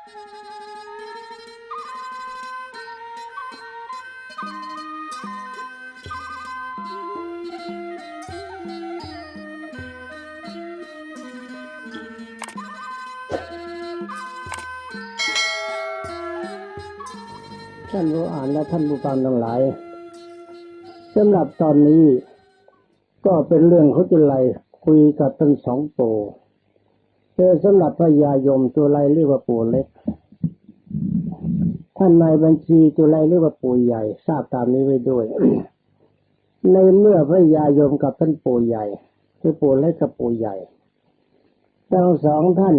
ท่านผู้อ่านและท่านผู้ฟังทั้งหลายสำหรับตอนนี้ก็เป็นเรื่องเขาจุไลคุยกับทั้งสองปู่ เออสำหรับพระยายมจุไลเรียกว่าปู่เล็ก ท่านนายบัญชีจุไลเรียกว่าปู่ใหญ่ ทราบตามนี้ไว้ด้วย ในเมื่อพระยายมกับท่านปู่ใหญ่ คือปู่เล็กกับปู่ใหญ่ทั้งสองท่าน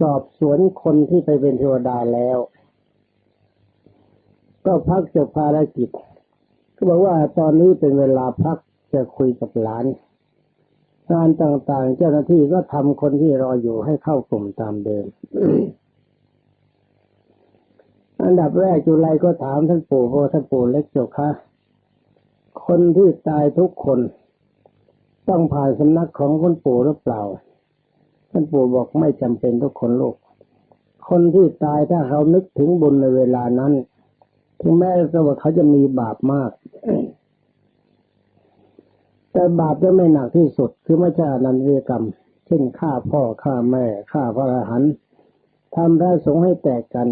สอบสวนคนที่ไปเป็นเทวดาแล้ว ก็พักจากภารกิจก็บอกว่าตอนนี้เป็นเวลาพักจะคุยกับหลาน งานต่างๆ เจ้าหน้าที่ก็ทำคนที่รออยู่ให้เข้ากลุ่มตามเดิมอันดับแรกจุไลก็ถามท่านปู่โพท่านปู่เล็กเจ้าคะคนที่ตายทุกคน ต้องผ่านสำนักของคุณปู่หรือเปล่า ท่านปู่บอกไม่จำเป็นทุกคนลูกคนที่ตายถ้าเขานึกถึงบุญในเวลานั้น ถึงแม้ว่าเขาจะมีบาปมาก แต่บาปจะไม่หนักที่สุด คือไม่ใช่อนันตริยกรรม เช่นฆ่าพ่อฆ่าแม่ฆ่าพระอรหันต์ทำพระสงฆ์ให้แตกกัน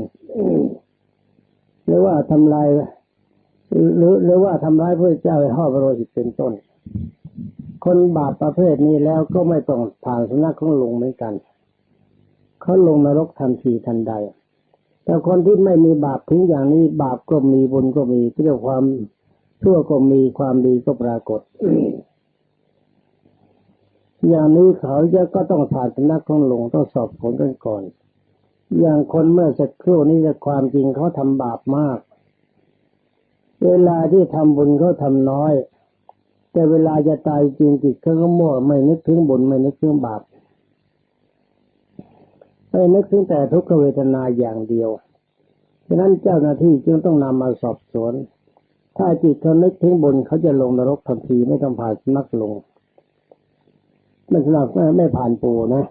หรือว่าทำลายหรือหรือว่าทำร้ายพระเจ้าให้ห่อพระโลหิตเป็นต้น คนบาปประเภทนี้แล้วก็ไม่ต้องผ่านสนักของลงเหมือนกันเขาลงนรกทันทีทันใด แต่คนที่ไม่มีบาปถึงอย่างนี้ บาปก็มีบุญก็มีเรียกความชั่วก็มีความดีก็ปรากฏ อย่างนี้เขาจะก็ต้องผ่านสำนักของหลวงต้องสอบผลกันก่อน อย่างคนเมื่อสักครู่นี้จะความจริงเขาทำบาปมาก เวลาที่ทำบุญเขาทำน้อย แต่เวลาจะตายจริงจิตเขาก็มั่วไม่นึกถึงบุญไม่นึกถึงบาปไม่นึกถึงแต่ทุกขเวทนาอย่างเดียวฉะนั้นเจ้าหน้าที่จึงต้องนำมาสอบสวน ถ้าจิตเขานึกถึงบุญเขาจะลงนรกทันทีไม่ต้องผ่านนักลง ไม่สำหรับไม่ผ่านปูนะ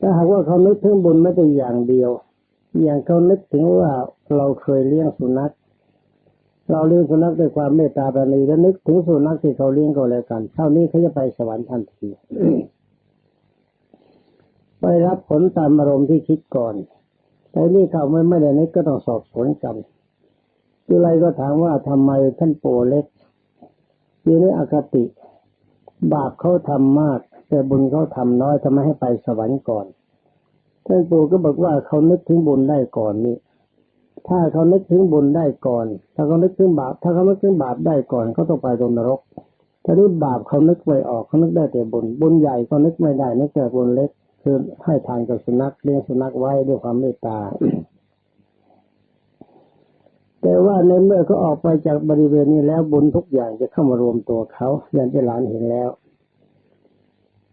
ถ้าหากว่าเขานึกถึงบุญไม่แต่อย่างเดียว อย่างเขานึกถึงว่าเราเคยเลี้ยงสุนัข เราเลี้ยงสุนัขด้วยความเมตตาปราณีแล้วนึกถึงสุนัขที่เขาเลี้ยงก็แล้วกัน เท่านี้เขาจะไปสวรรค์ทันทีไปรับผลตามอารมณ์ที่คิดก่อน แต่นี่เขาไม่ไม่ได้นึกก็ต้องสอบสวนกันจุไรก็ถามว่าทำไมท่านปูเล็กอยู่ในอคติ บาปเขาทำมาก แต่บุญเขาทำน้อยทำไมให้ไปสวรรค์ก่อนท่านปู่ก็บอกว่าเขานึกถึงบุญได้ก่อนนี่ถ้าเขานึกถึงบุญได้ก่อน ถ้าเขานึกถึงบาป ถ้าเขานึกถึงบาปได้ก่อนเขาต้องไปลงนรกถ้าที่บาปเขานึกไม่ออกเขานึกได้แต่บุญ บุญใหญ่เขานึกไม่ได้นึกแต่บุญเล็ก คือให้ทานกับสุนัขเลี้ยงสุนัขไว้ด้วยความเมตตา แต่ว่าในเมื่อเขาออกไปจากบริเวณนี้แล้วบุญทุกอย่างจะเข้ามารวมตัวเขาอย่างที่หลานเห็นแล้ว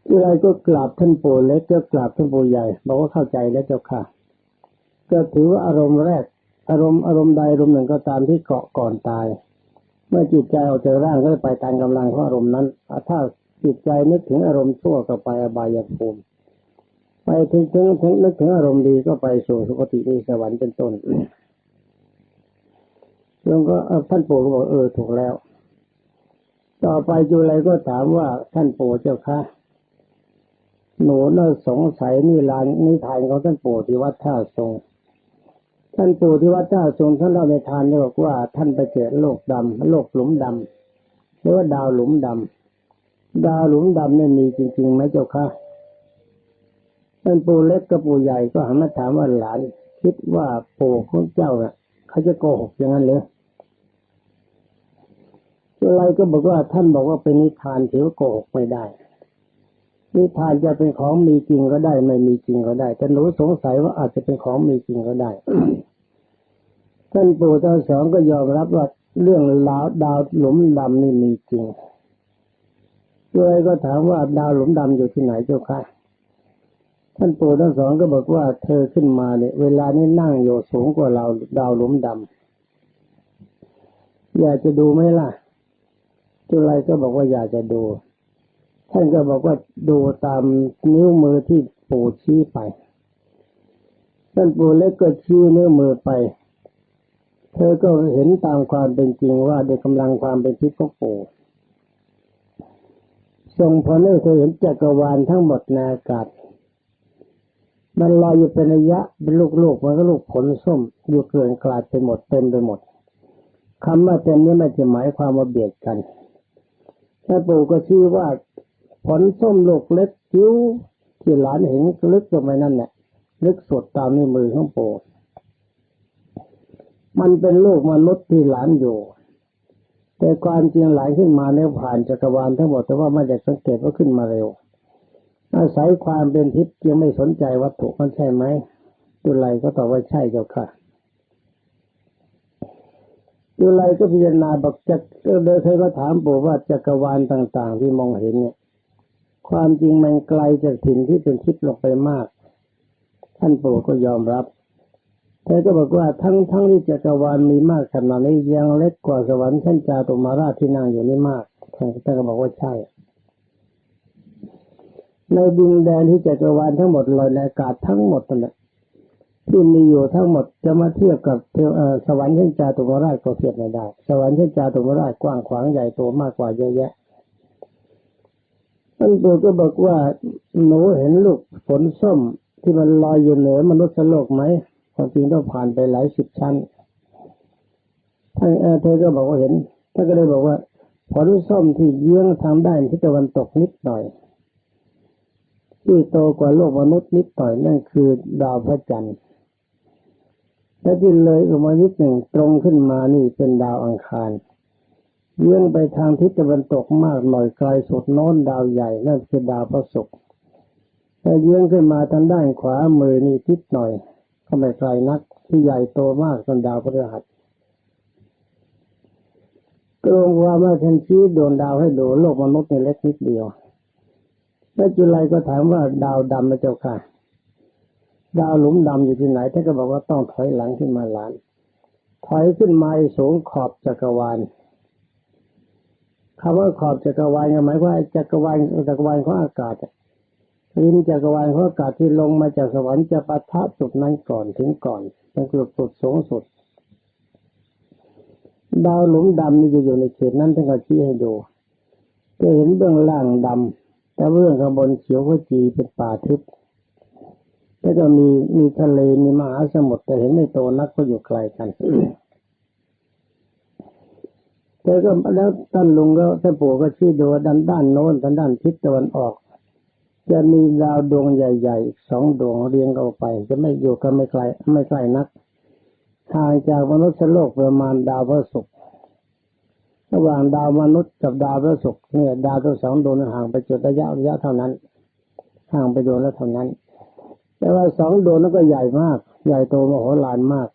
อะไรก็กราบท่านปู่เล็กก็กราบท่านปู่ใหญ่บอกว่าเข้าใจแล้วเจ้าค่ะ ก็ถือว่าอารมณ์แรก อารมณ์อารมณ์ใดอารมณ์หนึ่งก็ตามที่เกาะก่อนตาย เมื่อจิตใจออกจากร่างก็ไปตามกำลังของอารมณ์นั้นถ้าจิตใจนึกถึงอารมณ์ชั่วก็ไปอบายภูมิไปถึงถึงถึงนึกถึงอารมณ์ดีก็ไปสู่สุคติในสวรรค์เป็นต้น แล้วก็ท่านปู่ก็บอกเออถูกแล้ว ต่อไปจุไรก็ถามว่าท่านปู่เจ้าค่ะหนูน่าสงสัยนี่ลานนิทานของท่านปู่ที่วัดท่าทรง ท่านปู่ที่วัดท่าทรงท่านเล่าในทานบอกว่าท่านไปเจอโลกดำโลกหลุมดำหรือว่าดาวหลุมดำดาวหลุมดำเนี่ยมีจริงๆไหมเจ้าค่ะท่านปู่เล็กกับปู่ใหญ่ก็หันมาถามว่าหลาน คิดว่าปู่ของเจ้าน่ะ เขาจะโกหกอย่างนั้นเลย อะไรก็บอกว่าท่านบอกว่าเป็นนิทานถือว่าโกหกไม่ได้ นิทานจะเป็นของมีจริงก็ได้ ไม่มีจริงก็ได้ แต่หนูสงสัยว่าอาจจะเป็นของมีจริงก็ได้ ท่านปู่ตาสองก็ยอมรับว่าเรื่องลาวดาวหลุมดำนี่มีจริงเลยก็ถามว่าดาวหลุมดำอยู่ที่ไหนเจ้าค่ะท่านปู่ทั้งสองก็บอกว่าเธอขึ้นมาเนี่ยเวลานี้นั่งอยู่สูงกว่าเราดาวหลุมดำอยากจะดูไหมล่ะ จุไรก็บอกว่าอยากจะดู ท่านก็บอกว่าดูตามนิ้วมือที่ปู่ชี้ไป ท่านปู่เล็กก็ชี้นิ้วมือไป เธอก็เห็นตามความเป็นจริงว่าด้วยกำลังความเป็นทิพย์ของปู่ส่งผลให้เธอเห็นจักรวาลทั้งหมดในอากาศมันลอยอยู่เป็นระยะเป็นลูกๆมันก็ลูกผลส้มอยู่เกลื่อนกลาดไปหมดเต็มไปหมดคำว่าเต็มนี้ไม่จะหมายความว่าเบียดกัน ถ้าปู่ก็ชี้ว่าผลส้มลูกเล็กจิ๋วที่หลานเห็นลึกลงไปนั่นแหละลึกสุดตามนิ้วมือของปู่มันเป็นลูกมนุษย์ที่หลานอยู่ แต่ความจริงหลานขึ้นมาแล้วผ่านจักรวาลทั้งหมดแต่ว่าไม่ได้สังเกตว่าขึ้นมาเร็ว อาศัยความเป็นทิพย์ยังไม่สนใจวัตถุมันใช่ไหมจุไลก็ตอบว่าใช่เจ้าค่ะ จุไลก็พิจารณาบอกจักเดินเคยก็ถามปู่ว่าจักรวาลต่าง ๆ ที่มองเห็นเนี่ย ความจริงมันไกลจากถิ่นที่เป็นทิพย์ลงไปมาก ท่านปู่ก็ยอมรับเธอก็บอกว่าทั้งทั้งที่จักรวาลมีมากขนาดนี้ยังเล็กกว่าสวรรค์ชั้นจาตุมาราชที่นั่งอยู่นี่มากท่านท่านก็บอกว่าใช่ ในดินแดนที่จักรวาลทั้งหมดลอยในอากาศทั้งหมดนั่นแหละ ที่มีอยู่ทั้งหมดจะมาเทียบกับเทวเออสวรรค์ชั้นจาตุมาราชก็เทียบไม่ได้ สวรรค์ชั้นจาตุมาราชกว้างขวางใหญ่โตมากกว่าเยอะแยะท่านปู่ก็บอกว่าหนูเห็นลูกฝนส้มที่มันลอยอยู่เหนือมนุษย์โลกไหมความจริงต้องผ่านไปหลายสิบชั้นท่านเอเธอก็บอกว่าเห็นท่านก็เลยบอกว่าผลส้มที่เยื้องทางด้านทิศตะวันตกนิดหน่อยที่โตกว่าโลกมนุษย์นิดหน่อยนั่นคือดาวพระจันทร์ และที่เลยออกมานิดหนึ่งตรงขึ้นมานี่เป็นดาวอังคารเยื้องไปทางทิศตะวันตกมากหน่อยไกลสุดโน้นดาวใหญ่นั่นคือดาวพระศุกร์ถ้าเยื้องขึ้นมาทางด้านขวามือนี่ทิศหน่อย ก็ไม่ไกลนักที่ใหญ่โตมากจนดาวพฤหัสกรงควาเมว่าทันชี้ดวงดาวให้ดูโลกมนุษย์ในเล็กนิดเดียวแล้วจุลัยก็ถามว่าดาวดำนะเจ้าค่ะ ดาวหลุมดำอยู่ที่ไหนท่านก็บอกว่าต้องถอยหลังขึ้นมาหลาน ถอยขึ้นมาสูงขอบจักรวาลคำว่าขอบจักรวาลหมายว่าจักรวาลจักรวาลของอากาศริมจักรวาลของอากาศที่ลงมาจากสวรรค์จะปะทะจุดนั้นก่อนถึงก่อนเป็นจุดสุดสูงสุด ดาวหลุมดำนี่จะอยู่ในเขตนั้นท่านก็ชี้ให้ดูจะเห็นเบื้องล่างดำแต่เบื้องข้างบนเขียวขจีเป็นป่าทึบ แล้วก็มีมีทะเลมีมหาสมุทรแต่เห็นไม่โตนักก็อยู่ไกลกันแต่ก็แล้วท่านลุงก็ท่านปู่ก็ชี้ดูด้านด้านโน้นด้านด้านทิศตะวันออก จะมีดาวดวงใหญ่ๆอีกสองดวงเรียงกันไป จะไม่อยู่กันไม่ไกล ไม่ใกลนักห่างจากมนุษย์โลกประมาณดาวพระศุกร์ระหว่างดาวมนุษย์กับดาวพระศุกร์เนี่ย ดาวทั้งสองดวงห่างไปจุดระยะระยะเท่านั้น ห่างไปดวงละเท่านั้น แต่ว่าสองดวงนั้นก็ใหญ่มาก ใหญ่โตมโหฬารมาก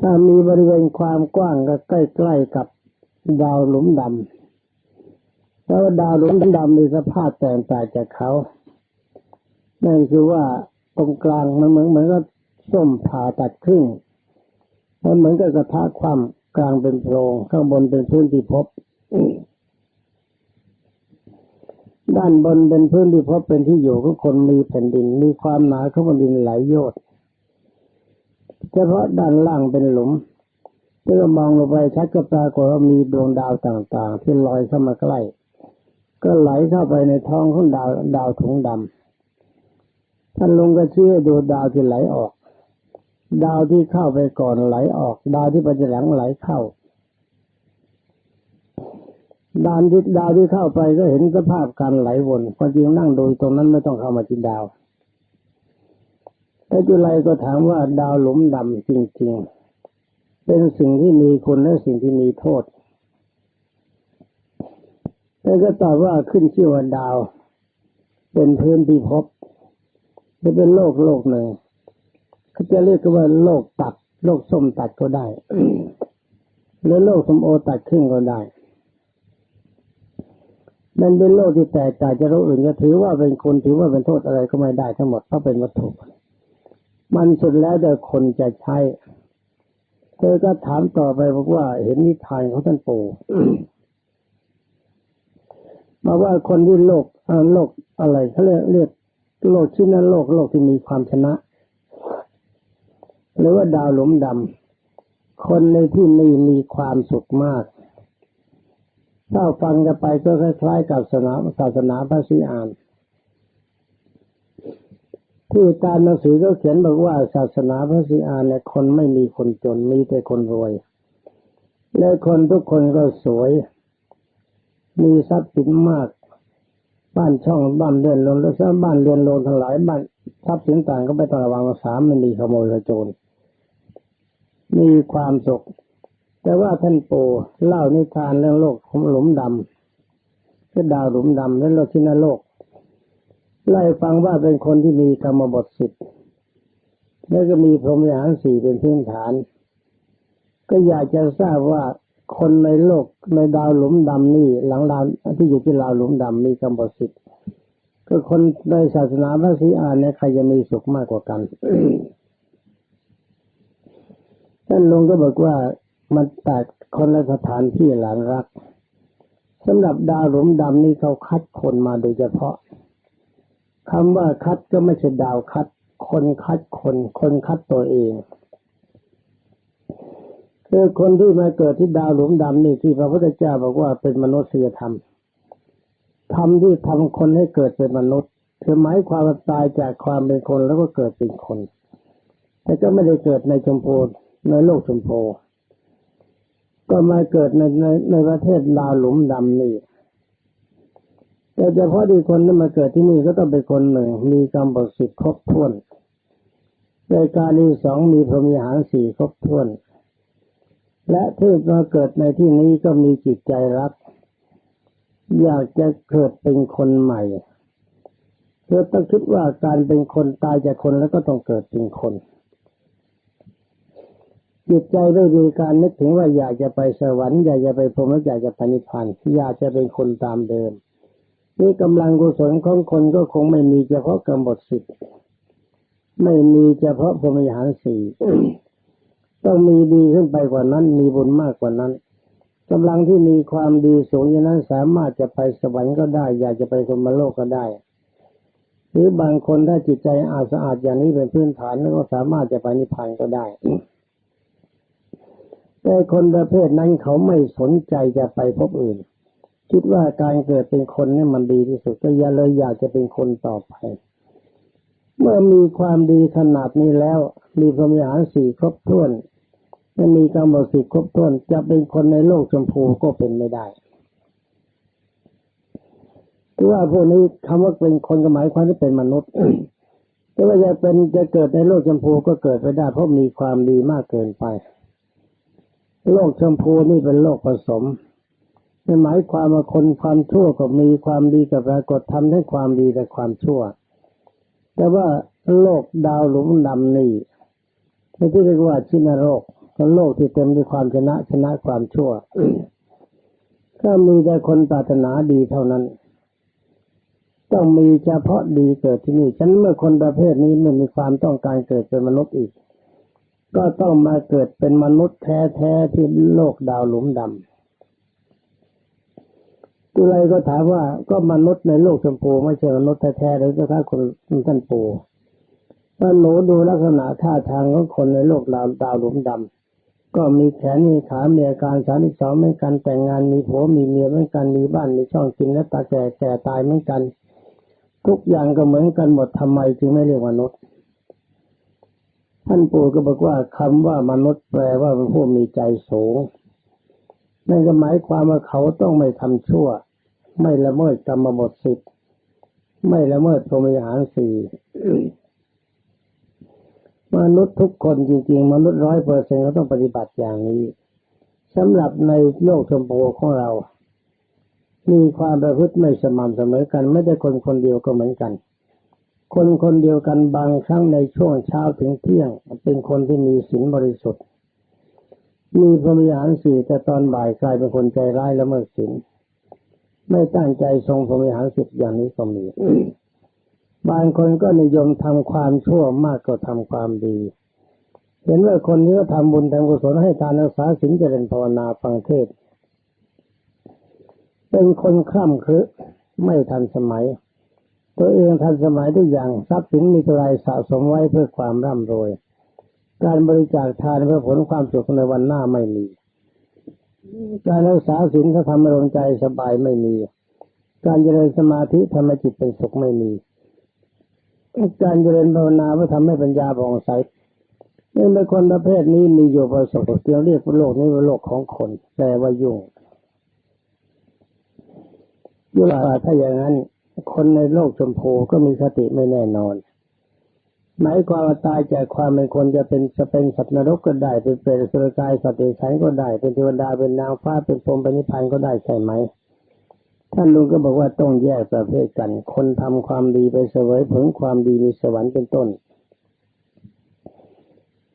ถ้ามีบริเวณความกว้างก็ใกล้ๆกับดาวหลุมดำแล้วดาวหลุมดำมีสภาพแตกต่างจากเขา นั่นคือว่าตรงกลางมันเหมือนเหมือนกับส้มผ่าตัดครึ่งมันเหมือนกับกระทะความกลางเป็นโพรงข้างบนเป็นพื้นที่พบ ด้านบนเป็นพื้นที่พบเป็นที่อยู่ของคนมีแผ่นดิน มีความหนาของแผ่นดินหลายโยชน์เฉพาะด้านล่างเป็นหลุมเมื่อมองลงไปชัดก็ปรากฏว่ามีดวงดาวต่างๆ ที่ลอยเข้ามาใกล้ ก็ไหลเข้าไปในท้องของดาวดาวถุงดำท่านลงก็ชี้ให้ดูดาวที่ไหลออก ดาวที่เข้าไปก่อนไหลออก ดาวที่ไปหลังไหลเข้า ดาวที่ดาวที่เข้าไปก็เห็นสภาพการไหลวนความจริงนั่งโดูตรงนั้นไม่ต้องเข้ามาที่ดาวแต่จุไลก็ถามว่าดาวหลุมดำจริง ๆ เป็นสิ่งที่มีคุณและสิ่งที่มีโทษแต่ก็ตอบว่าขึ้นชื่อว่าดาว เป็นพื้นที่พบจะเป็นโลกโลกหนึ่งเขาจะเรียกว่าโลกตัดโลกส้มตัดก็ได้หรือโลกสมโอตัดครึ่งก็ได้ มันเป็นโลกที่แตกต่างจากโลกอื่นจะถือว่าเป็นคนถือว่าเป็นโทษอะไรก็ไม่ได้ทั้งหมดเพราะเป็นวัตถุมันสุดแล้วแต่คนจะใช้ เธอก็ถามต่อไปบอกว่าเห็นนิทานของท่านปู่มาว่าคนที่โลกโลกอะไรเขาเรียกเรียกโลกชิ้นนั้นโลกโลกที่มีความชนะ หรือว่าดาวหลุมดำคนในที่นี้มีความสุขมาก ถ้าฟังกันไปก็คล้ายๆ กับศาสนาศาสนาพระศรีอานที่ตามหนังสือก็เขียนบอกว่าศาสนาพระศรีอานเนี่ยคนไม่มีคนจนมีแต่คนรวย และคนทุกคนก็สวย มีทรัพย์สินมาก บ้านช่องบ้านเรือนโลนแล้วบ้านเรือนโลนทั้งหลายบ้านทรัพย์สินต่างก็ไม่ต้องระวังสามไม่มีขโมยขโจรมีความสุข แต่ว่าท่านปู่เล่านิทานเรื่องโลกของหลุมดำคือดาวหลุมดำและโลกที่นโลกไล่ฟังว่าเป็นคนที่มีกรรมบทสิบแล้วก็มีพรหมวิหารสี่เป็นพื้นฐาน ก็อยากจะทราบว่าคนในโลกในดาวหลุมดำนี่หลังดาวที่อยู่ที่ดาวหลุมดำมีกรรมบทสิบก็คนในศาสนาพระศรีอานเนี่ยใครจะมีสุขมากกว่ากันท่านลงก็บอกว่า มันแตกคนละสถานที่หลานรักสำหรับดาวหลุมดำนี่เขาคัดคนมาโดยเฉพาะคำว่าคัดก็ไม่ใช่ดาวคัด คนคัดคน คนคัดตัวเองคือคนที่มาเกิดที่ดาวหลุมดำนี่ที่พระพุทธเจ้าบอกว่าเป็นมนุษยธรรมทำที่ทำคนให้เกิดเป็นมนุษย์คือหมายความว่าตายจากความเป็นคนแล้วก็เกิดเป็นคน แต่ก็ไม่ได้เกิดในชมพูในโลกชมพู ก็มาเกิดในในในประเทศลาวหลุมดำนี่แต่เฉพาะที่คนที่มาเกิดที่นี่ก็ต้องเป็นคนหนึ่ง มีกรรมบทสิทธิ์ครบถ้วนรายการที่สองมีพรหมีหารสี่ครบถ้วน และที่มาเกิดในที่นี้ก็มีจิตใจรัก อยากจะเกิดเป็นคนใหม่เธอต้องคิดว่าการเป็นคนตายจากคนแล้วก็ต้องเกิดเป็นคน จิตใจไม่มีการนึกถึงว่าอยากจะไปสวรรค์อยากจะไปพรหมอยากจะไปนิพพานอยากจะเป็นคนตามเดิมนี่กำลังกุศลของคนก็คงไม่มีเฉพาะกรรมบทสิบไม่มีเฉพาะพรหมวิหารสี่ต้องมีดีขึ้นไปกว่านั้น มีบุญมากกว่านั้นกำลังที่มีความดีสูงอย่างนั้นสามารถจะไปสวรรค์ก็ได้ อยากจะไปสมโลกก็ได้ หรือบางคนถ้าจิตใจอาสะอาดอย่างนี้เป็นพื้นฐานแล้วก็สามารถจะไปนิพพานก็ได้ แต่คนประเภทนั้นเขาไม่สนใจจะไปพบอื่น คิดว่าการเกิดเป็นคนนี่มันดีที่สุดก็อย่าเลยอยากจะเป็นคนต่อไป เมื่อมีความดีขนาดนี้แล้ว มีพรหมวิหารสี่ครบถ้วนไม่มีกรรมสิทธิ์ครบถ้วน จะเป็นคนในโลกชมพูก็เป็นไม่ได้คือว่าพวกนี้คำว่าเป็นคนก็หมายความที่เป็นมนุษย์แต่ว่าจะเป็นจะเกิดในโลกชมพูก็เกิดไปได้เพราะมีความดีมากเกินไป โลกชมพูนี่เป็นโลกผสมไม่หมายความว่าคนความชั่วก็มีความดีกับปรากฏทำให้ความดีแต่ความชั่ว แต่ว่าโลกดาวหลุมดำนี่ที่เรียกว่าชินโลกก็โลกที่เต็มด้วยความชนะชนะความชั่วก็มีแต่คนปรารถนาดีเท่านั้น ต้องมีเฉพาะดีเกิดที่นี่ฉันเมื่อคนประเภทนี้ไม่มีความต้องการเกิดเป็นมนุษย์อีก ก็ต้องมาเกิดเป็นมนุษย์แท้ๆที่โลกดาวหลุมดำตุไรก็ถามว่าก็มนุษย์ในโลกชมพูไม่ใช่มนุษย์แท้ๆเลยเจ้าค่ะคนท่านปู่ถ้าหนูดูลักษณะท่าทางของคนในโลกดาวดาวหลุมดำก็มีแขนมีขามีอาการสามสองเหมือนกันแต่งงานมีผัวมีเมียเหมือนกันมีบ้านมีช่องกินและตาแก่แก่ตายเหมือนกัน ทุกอย่างก็เหมือนกันหมดทำไมจึงไม่เรียกมนุษย์ ท่านปู่ก็บอกว่าคำว่ามนุษย์แปลว่าเป็นผู้มีใจสูงนั่นก็หมายความว่าเขาต้องไม่ทำชั่ว ไม่ละเมิดกรรมบทสิบไม่ละเมิดพรหมวิหารสี่มนุษย์ทุกคนจริงๆ มนุษย์ร้อยเปอร์เซ็นต์เขาต้องปฏิบัติอย่างนี้สำหรับในโลกชมพูของเรา มีความประพฤติไม่สม่ำเสมอกัน ไม่ได้คนคนเดียวก็เหมือนกัน คนคนเดียวกันบางครั้งในช่วงเช้าถึงเที่ยง เป็นคนที่มีศีลบริสุทธิ์ มีพรหมวิหารสี่แต่ตอนบ่ายกลายเป็นคนใจร้ายและเมื่อศีลไม่ตั้งใจทรงพรหมวิหารสิบอย่างนี้ก็มีบางคนก็นิยมทำความชั่วมากกว่าทำความดี เห็นว่าคนนี้ก็ทำบุญทำกุศลให้ทานรักษาศีลเจริญภาวนาฟังเทศ เป็นคนคล่ำคือไม่ทันสมัย ตัวเองทันสมัยทุกอย่างทรัพย์สินมีเท่าไรสะสมไว้เพื่อความร่ำรวย การบริจาคทานเพื่อผลความสุขในวันหน้าไม่มี การรักษาศีลถ้าทำให้ลงใจสบายไม่มี การเจริญสมาธิทำให้จิตเป็นสุขไม่มี การเจริญภาวนาเพื่อทำให้ปัญญาผ่องใสนี่เมื่อคนประเภทนี้มีอยู่ประสบเรียกว่าโลกนี้ว่าโลกของคนแปลว่ายุ่งยุลาถ้าอย่างนั้น คนในโลกชมพูก็มีสติไม่แน่นอน หมายความว่าตายจากความเป็นคนจะเป็นจะเป็นสัตว์นรกก็ได้ เป็นเปรตสุรกายสัตว์เดรัจฉานก็ได้ เป็นเทวดาเป็นนางฟ้าเป็นพรหมเป็นนิพพานก็ได้ใช่ไหมท่านลุงก็บอกว่าต้องแยกประเภทกัน คนทำความดีไปเสวยผลความดีมีสวรรค์เป็นต้น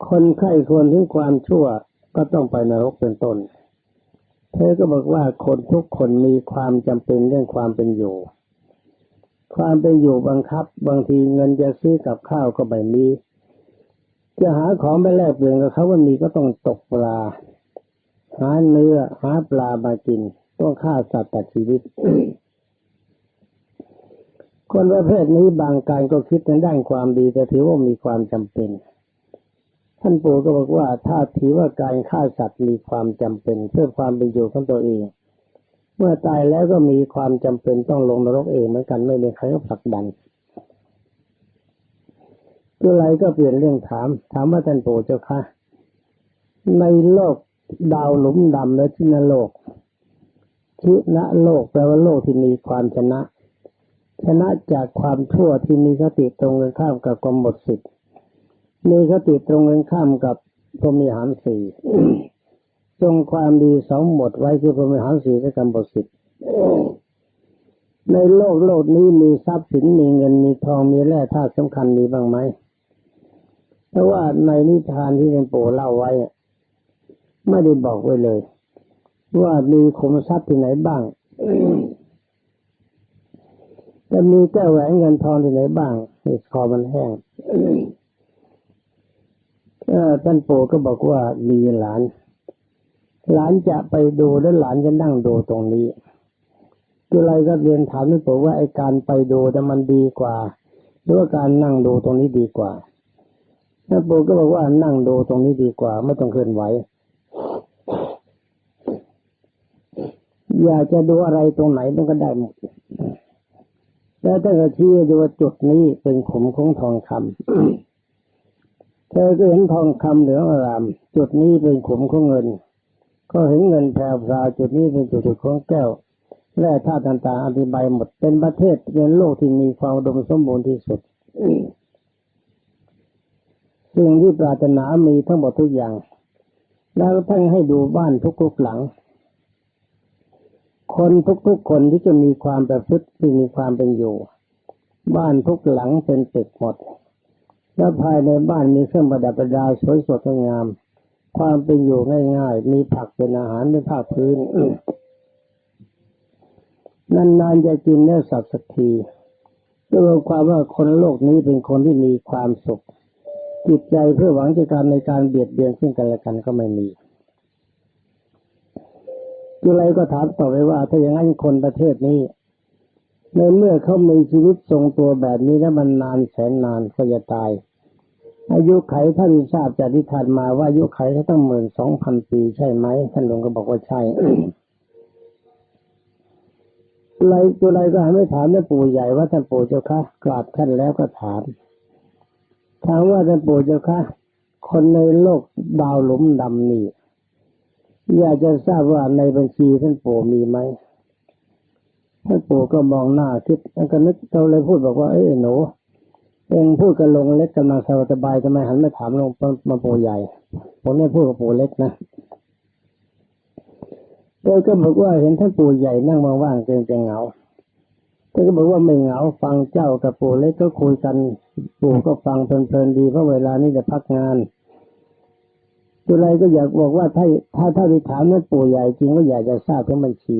คนไข้ควรถึงความชั่วก็ต้องไปนรกเป็นต้น เธอก็บอกว่าคนทุกคนมีความจำเป็นเรื่องความเป็นอยู่ ความเป็นอยู่บังคับ บางทีเงินจะซื้อกับข้าวก็ไม่มีจะหาของไปแลกเปลี่ยนกับเขาว่ามีก็ต้องตกปลา หาเนื้อหาปลามากิน ต้องฆ่าสัตว์ตัดชีวิต คนประเภทนี้บางการก็คิดในด้านความดี แต่ถือว่ามีความจำเป็น ท่านปู่ก็บอกว่าถ้าถือว่าการฆ่าสัตว์มีความจำเป็น เพื่อความเป็นอยู่ของตัวเอง เมื่อตายแล้วก็มีความจำเป็นต้องลงนรกเองเหมือนกันไม่มีใครก็ผลักดันก็ไรก็เปลี่ยนเรื่องถาม ถามว่าท่านปู่เจ้าค่ะในโลกดาวหลุมดำและชินโลกชินะโลกแปลว่าโลกที่มีความชนะ ชนะจากความชั่วที่มีคติตรงกันข้ามกับความหมดสิทธิ์มีคติตรงกันข้ามกับพรมีหารสี่ จงความดีสองหมดไว้คือพรหมีหาสี่แลกรรมบทสิทธิ์ในโลกโลกนี้มีทรัพย์สินมีเงินมีทองมีแร่ธาตุสำคัญมีบ้างไหมเพราะว่าในนิทานที่เป็นปู่เล่าไว้ไม่ได้บอกไว้เลย ว่ามีขุมทรัพย์ที่ไหนบ้างจะมีแก้วแหวนเงินทองที่ไหนบ้างให้คอมันแห้งท่านปู่ก็บอกว่ามีหลาน หลานจะไปดูแล้วหลานจะนั่งดูตรงนี้จุไรก็เรียนถามท่านปู่ว่าไอการไปดูแต่มันดีกว่า หรือว่าการนั่งดูตรงนี้ดีกว่าท่านปู่ก็บอกว่านั่งดูตรงนี้ดีกว่า ไม่ต้องเคลื่อนไหว อยากจะดูอะไรตรงไหนมันก็ได้หมดแล้วถ้าก็ชี้ดูว่าจุดนี้เป็นขุมของทองคำเธอก็เห็นทองคำเหลืองอาราม จุดนี้เป็นขุมของเงิน ก็เห็นเงินแพรวราจุดนี้เป็นจุดของแก้วแร่ธาตุต่างๆอธิบายหมดเป็นประเทศเป็นโลกที่มีความดมสมบูรณ์ที่สุดสิ่งที่ปรารถนามีทั้งหมดทุกอย่าง แล้วท่านให้ดูบ้านทุกๆหลัง คนทุกๆคนที่จะมีความประพฤติที่มีความเป็นอยู่ บ้านทุกหลังเป็นตึกหมด แล้วภายในบ้านมีเครื่องประดับประดาสวยสดงาม ความเป็นอยู่ง่าย ๆ มีผักเป็นอาหารเป็นภาคพื้นนานๆจะกินเนื้อสัตว์สักทีด้วยความว่าคนโลกนี้เป็นคนที่มีความสุข จิตใจเพื่อหวังจะการในการเบียดเบียนซึ่งกันและกันก็ไม่มีจุไรก็ถามต่อไปว่าถ้าอย่างนั้นคนประเทศนี้ในเมื่อเขามีชีวิตทรงตัวแบบนี้แล้วมันนานแสนนานก็จะตาย อายุไขท่านทราบจากที่ทานมาว่าอายุไขเขานตั้งหมื่นสองพันปีใช่ไหมท่านหลวงก็บอกว่าใช่ไรจุไรก็ไม่ถามท่านปู่ใหญ่ว่าท่านปู่เจ้าคะกราบท่านแล้วก็ถาม ถามว่าท่านปู่เจ้าคะคนในโลกดาวหลุมดำนี่อยากจะทราบว่าในบัญชีท่านปู่มีไหมท่านปู่ก็มองหน้าคิดแล้วก็นึกเราเลยพูดบอกว่าเอ้ยหนู เองพูดกับลงเล็กกำลังสบายทำไมหันมาถามลงมาปู่ใหญ่ ผมไม่พูดกับปู่เล็กนะโดยก็บอกว่าเห็นท่านปู่ใหญ่นั่งว่างๆเกรงจะเหงาท่านก็บอกว่าไม่เหงาฟังเจ้ากับปู่เล็กก็คุยกันปู่ก็ฟังเพลินๆดีเพราะเวลานี้จะพักงานจุไรก็อยากบอกว่าถ้าถ้าถ้าไปถามนั่นปู่ใหญ่จริงก็อยากจะทราบถึงบัญชี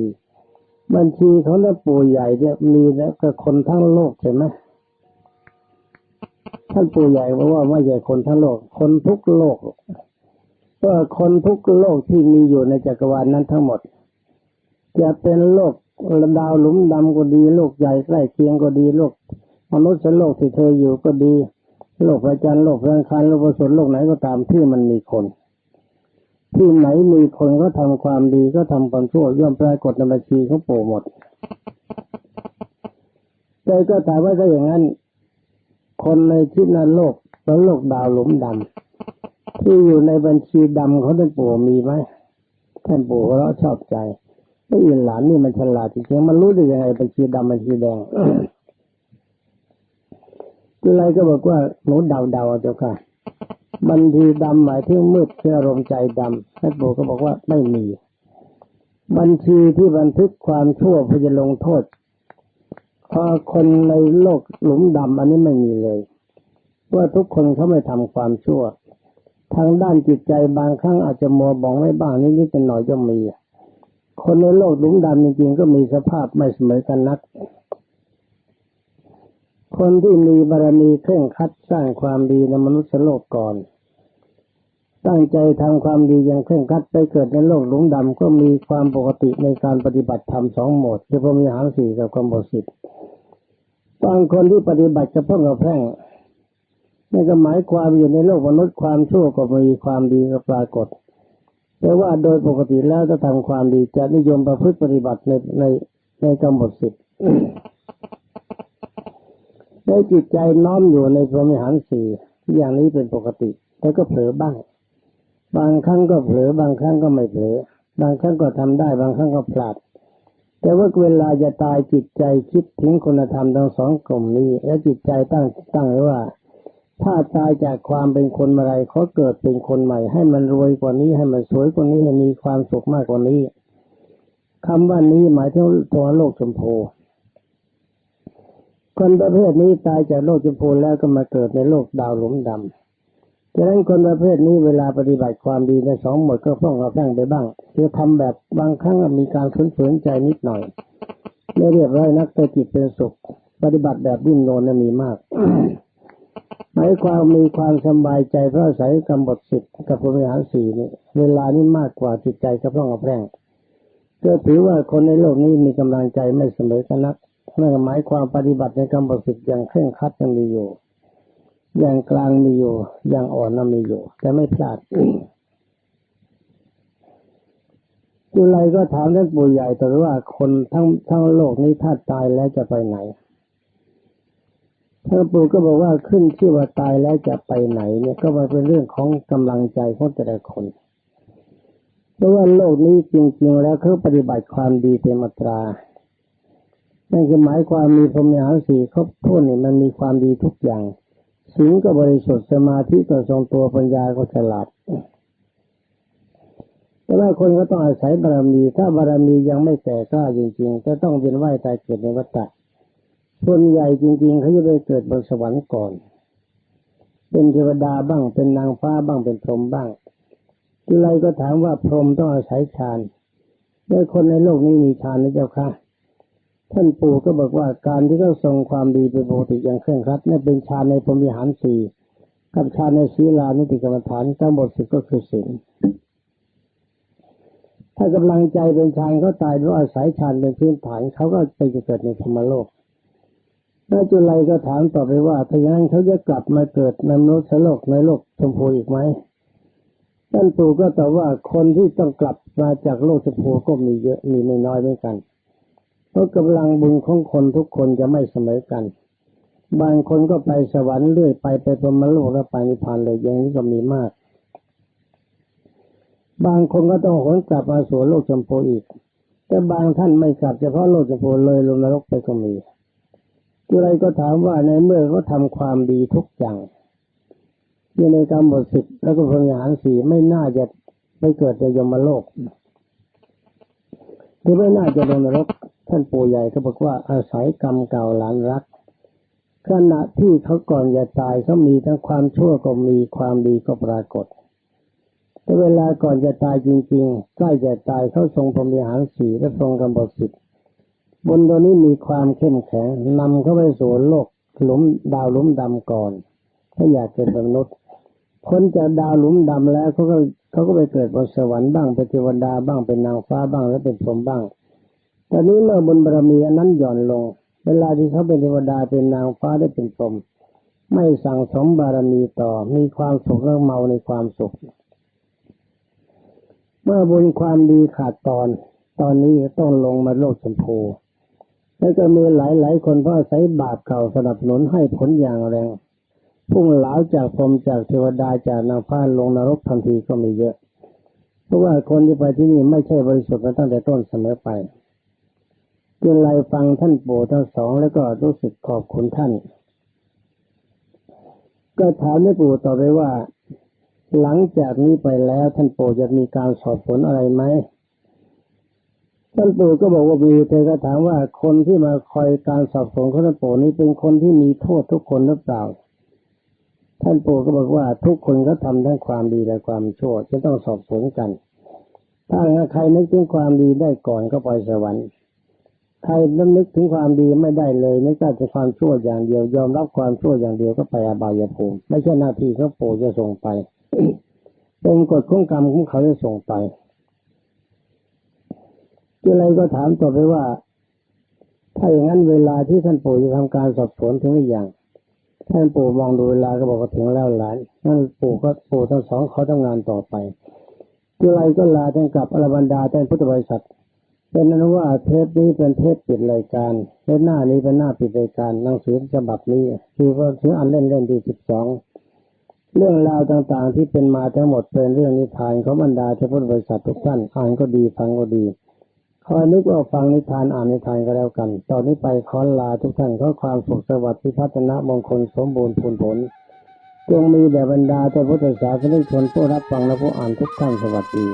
บัญชีของนั่นปู่ใหญ่เนี่ยมีแล้วก็คนทั้งโลกใช่ไหม ท่านปู่ใหญ่บอกว่าไม่ใช่คนทั้งโลก คนทุกโลกก็คนทุกโลกที่มีอยู่ในจักรวาลนั้นทั้งหมด จะเป็นโลกดาวหลุมดำก็ดี โลกใหญ่ใกล้เคียงก็ดีโลกมนุษย์โลกที่เธออยู่ก็ดี โลกพระจันโลกพระอังคารโลกพระศุโลกไหนก็ตามที่มันมีคน ที่ไหนมีคนก็ทำความดีก็ทำความชั่วย่อมปรากฏในบัญชีของปู่หมดแต่ก็ถามว่าถ้าอย่างนั้น คนในที่นโลกแล้วโลกดาวหลุมดำที่อยู่ในบัญชีดำของท่านปู่มีไหมท่านปู่เราชอบใจไอ้อินหลานนี่มันฉลาดจริงๆมันรู้ได้ยังไงบัญชีดำบัญชีแดงอะไรก็บอกว่าหนูดาเดาๆเจ้าค่ะบัญชีดำหมายถึงมืดเคืออรมใจดำท่านปู่ก็บอกว่าไม่มี บัญชีที่บันทึกความชั่วเพื่อลงโทษ พอคนในโลกหลุมดำอันนี้ไม่มีเลย ว่าทุกคนเขาไม่ทำความชั่ว ทางด้านจิตใจบางครั้งอาจจะมัวบองไว้บ้างนิดๆหน่อยก็มี คนในโลกหลุมดำจริงๆก็มีสภาพไม่เสมอกันนัก คนที่มีบารมีเคร่งคัดสร้างความดีในมนุษย์โลกก่อน ตั้งใจทำความดีอย่างเคร่งครัดไปเกิดในโลกหลุมดำก็มีความปกติในการปฏิบัติธรรมสองหมดคือพรหมวิหารสี่กับความบริสุทธิ์บางคนที่ปฏิบัติกระพ้องกระแพร่งนี่ก็หมายความอยู่ในโลกมนุษย์ความชั่วก็มีความดีก็ปรากฏแต่ว่าโดยปกติแล้วถ้าทำความดีจะนิยมประพฤติปฏิบัติในในในกรรมบทสิทธิ์ในจิตใจน้อมอยู่ในพรหมวิหารสี่อย่างนี้เป็นปกติ แต่ก็เผลอบ้าง บางครั้งก็เผลอบางครั้งก็ไม่เผลอบางครั้งก็ทำได้ บางครั้งก็พลาด แต่ว่าเวลาจะตายจิตใจคิดถึงคุณธรรมทั้งสองกลุ่มนี้ และจิตใจตั้งตั้งไว้ว่า ถ้าตายจากความเป็นคนเมื่อไรเขาเกิดเป็นคนใหม่ ให้มันรวยกว่านี้ให้มันสวยกว่านี้ให้มีความสุขมากกว่านี้คำว่านี้หมายถึงตัวโลกชมพูคนประเภทนี้ตายจากโลกชมพูแล้วก็มาเกิดในโลกดาวหลุมดำ ดังนั้นคนประเภทนี้เวลาปฏิบัติความดีในสองหมดก็พร่องกระแพร่งไปบ้างคือทำแบบบางครั้งมีการฝืนฝืนใจนิดหน่อยไม่เรียบร้อยนักแต่จิตเป็นสุข ปฏิบัติแบบดิ้นรนนั้นมีมากหมายความมีความสบายใจเพราะอาศัยกรรมบทสิทธิ์กับพรมิหารสี่นี่เวลานี้มากกว่าจิตใจกระพร่องกระแพร่งก็ถือว่าคนในโลกนี้มีกำลังใจไม่เสมอกันนักนั่นหมายความปฏิบัติในกรรมบทสิทธิ์อย่างเคร่งครัดยังมีอยู่ อย่างกลางมีอยู่ อย่างอ่อนนั้นมีอยู่ แต่ไม่พลาดจุไรก็ถามท่านปู่ใหญ่แต่ว่าคนทั้งทั้งโลกนี้ถ้าตายแล้วจะไปไหนท่านปู่ก็บอกว่าขึ้นชื่อว่าตายแล้วจะไปไหน เนี่ยก็มาเป็นเรื่องของกำลังใจของแต่ละคนเพราะว่าโลกนี้จริง ๆ แล้วเขาปฏิบัติความดีเป็นมาตรานั่นคือหมายความมีพรหมวิหารสี่ครบถ้วนนี่มันมีความดีทุกอย่าง ศีลก็บริสุทธิ์สมาธิก็ทรงตัวปัญญาก็ฉลาดแต่ว่าคนก็ต้องอาศัยบารมีถ้าบารมียังไม่แก่กล้าจริงๆจะต้องเวียนว่ายตายเกิดในวัฏฏะส่วนใหญ่จริง ๆเขาจะไปเกิดบนสวรรค์ก่อน เป็นเทวดาบ้างเป็นนางฟ้าบ้างเป็นพรหมบ้างอะไรก็ถามว่าพรหมต้องอาศัยฌานโดยคนในโลกนี้มีฌานนะเจ้าค่ะ ท่านปู่ก็บอกว่าการที่เขาทรงความดีเป็นปกติอย่างเคร่งครัดนั่นเป็นฌานในพรหมิหารสี่กับฌานในศีลานุติกรรมฐานทั้งหมดสิก็คือศีลถ้ากำลังใจเป็นฌานเขาตายด้วยอาศัยฌานเป็นพื้นฐานเขาก็ไปจะเกิดในธรรมโลกแล้วจุลัยก็ถามต่อไปว่าถ้าอย่างนั้นเขาจะกลับมาเกิดในมนุษย์โลกในโลกชมพูอีกไหมท่านปู่ก็ตอบว่าคนที่ต้องกลับมาจากโลกชมพูก็มีเยอะมีไม่น้อยเหมือนกัน เพราะกำลังบุญของคนทุกคนจะไม่เสมอกัน บางคนก็ไปสวรรค์เรื่อยไปไปพรมโลกแล้วไปนิพพานเลยอย่างนี้ก็มีมาก บางคนก็ต้องหวนกลับมาสู่โลกชมพูอีก แต่บางท่านไม่กลับเฉพาะโลกชมพูเลยลงนรกไปก็มีอะไรก็ถามว่าในเมื่อเขาทำความดีทุกอย่างอยู่ในกรรมบทสิบแล้วก็พรหมวิหารสีไม่น่าจะไปเกิดในยมโลกหรือไม่น่าจะลงนรก ท่านปู่ใหญ่ก็บอกว่าอาศัยกรรมเก่าหลานรักขณะที่เขาก่อนจะตายเขามีทั้งความชั่วก็มีความดีก็ปรากฏ แต่เวลาก่อนจะตายจริงๆใกล้จะตายเขาทรงพรมวิหารสีและทรงกำบทสิทธิ์บนตัวนี้มีความเข้มแข็งนำเข้าไปสู่โลกหลุมดาวหลุมดำก่อนถ้าอยากเป็นมนุษย์พ้นจากดาวหลุมดำแล้วเขาก็เขาก็ไปเกิดบนสวรรค์บ้างเป็นเทวดาบ้างเป็นนางฟ้าบ้างแล้วเป็นพรหมบ้าง ตอนนี้เมื่อบนบารมีอันนั้นหย่อนลง เวลาที่เขาเป็นเทวดาเป็นนางฟ้าได้เป็นพรหมไม่สั่งสมบารมีต่อ มีความสุขแล้วเมาในความสุข เมื่อบุญความดีขาดตอน ตอนนี้ต้องลงมาโลกชมพู แล้วก็มีหลายๆคนเพราะอาศัยบาปเก่าสนับสนุนให้ผลอย่างแรง พุ่งเหลาจากพรหมจากเทวดาจากนางฟ้าลงนรกทันทีก็มีเยอะ เพราะว่าคนที่ไปที่นี่ไม่ใช่บริสุทธิ์มาตั้งแต่ต้นเสมอไป จึงไลฟังท่านปู่ทั้งสองแล้วก็รู้สึกขอบคุณท่าน ก็ถามท่านปู่ต่อไปว่า หลังจากนี้ไปแล้วท่านปู่จะมีการสอบสวนอะไรไหมท่านปู่ก็บอกว่ามีเธอก็ถามว่าคนที่มาคอยการสอบสวนของท่านปู่นี้เป็นคนที่มีโทษทุกคนหรือเปล่า ท่านปู่ก็บอกว่าทุกคนก็ทำทั้งความดีและความชั่วจะต้องสอบสวนกัน ถ้าใครนึกถึงความดีได้ก่อนก็ไปสวรรค์ ใครน้ำนึกถึงความดีไม่ได้เลยนึกแต่ความชั่วอย่างเดียว ยอมรับความชั่วอย่างเดียวก็ไปอบายภูมิไม่ใช่หน้าที่ของปู่จะส่งไป เป็นกฎของกรรมของเขาจะส่งไปจุลัยก็ถามต่อไปว่า ถ้าอย่างนั้นเวลาที่ท่านปู่จะทำการสอบสวนถึงหรือยังท่านปู่มองดูเวลาก็บอกว่าถึงแล้วหลานนั่นปู่ก็ปู่ทั้งสองเขาทำงานต่อไปจุลัยก็ลาท่านกลับอรบรรดาท่านพุทธบริษัท เป็นนั้นว่าเทปนี้เป็นเทปปิดรายการเทปหน้านี้เป็นหน้าปิดรายการหนังสือฉบับนี้คือว่าถืออันเล่นเล่นที่สิบสองเรื่องราวต่างๆ ที่เป็นมาทั้งหมดเป็นเรื่องนิทานของบรรดาเทพพุทธบริษัททุกท่านอ่านก็ดีฟังก็ดีคอยนึกว่าฟังนิทานอ่านนิทานก็แล้วกัน ตอนนี้ไปขอลาทุกท่านขอความสุขสวัสดิ์พิพัฒนะมงคลสมบูรณ์ผลผลจงมีแด่บรรดาเจ้าพุทธศาสนิกชนผู้รับฟังและผู้อ่านทุกท่านสวัสดี